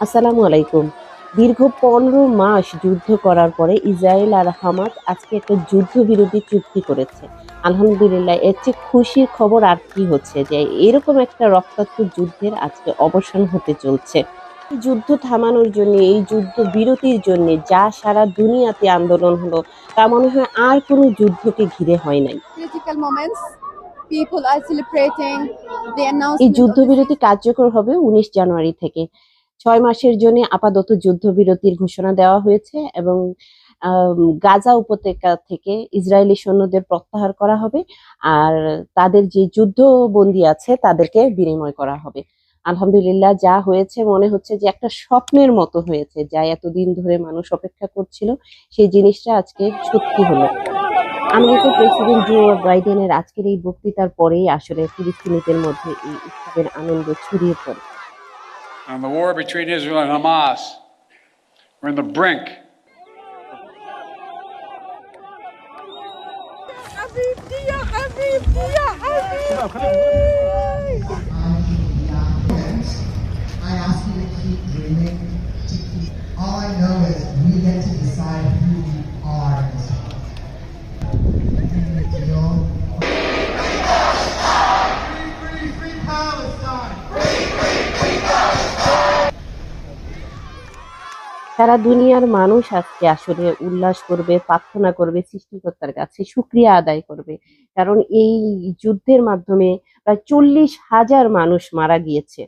আসসালামু আলাইকুম। দীর্ঘ পনেরো মাস যুদ্ধ করার পরে ইসরায়েল আর হামাস আজকে একটা যুদ্ধবিরতি চুক্তি করেছে। আলহামদুলিল্লাহ এর চেয়ে খুশির খবর আর কি হচ্ছে যে এরকম একটা রক্তাক্ত যুদ্ধের আজকে অবসান হতে চলছে। এই যুদ্ধ থামানোর জন্য এই যুদ্ধ বিরতির জন্য যা সারা দুনিয়াতে আন্দোলন হলো তা মনে হয় আর কোনো যুদ্ধকে ঘিরে হয় নাই. এই যুদ্ধবিরতি কার্যকর হবে উনিশ জানুয়ারি থেকে। ছয় মাসের জন্য আপাতত যুদ্ধবিরতির ঘোষণা দেওয়া হয়েছে এবং গাজা উপত্যকা থেকে ইসরায়েলি সৈন্যদের প্রত্যাহার করা হবে আর তাদের যে যুদ্ধবন্দী আছে তাদেরকে বিনিময় করা হবে। আলহামদুলিল্লাহ যা হয়েছে মনে হচ্ছে যে একটা স্বপ্নের মতো হয়েছে, যা এতদিন ধরে মানুষ অপেক্ষা করছিল, সেই জিনিসটা আজকে সত্যি হলো। আমেরিকার প্রেসিডেন্ট জো বাইডেনের আজকের এই বক্তৃতার পরেই আসলে ফিলিস্তিনিদের মধ্যে এই উৎসবের আনন্দ ছড়িয়ে পড়ে। on the war between Israel and Hamas. We're in the brink. I ask you to keep dreaming, to keep. All I know is we get to decide who we are. Free, free, free Palestine! Free, free, free! সারা দুনিয়ার মানুষ আজকে আসলে উল্লাস করবে, প্রার্থনা করবে, সৃষ্টিকর্তার কাছে সুক্রিয়া আদায় করবে। কারণ এই যুদ্ধের মাধ্যমে প্রায় চল্লিশ হাজার মানুষ মারা গিয়েছে।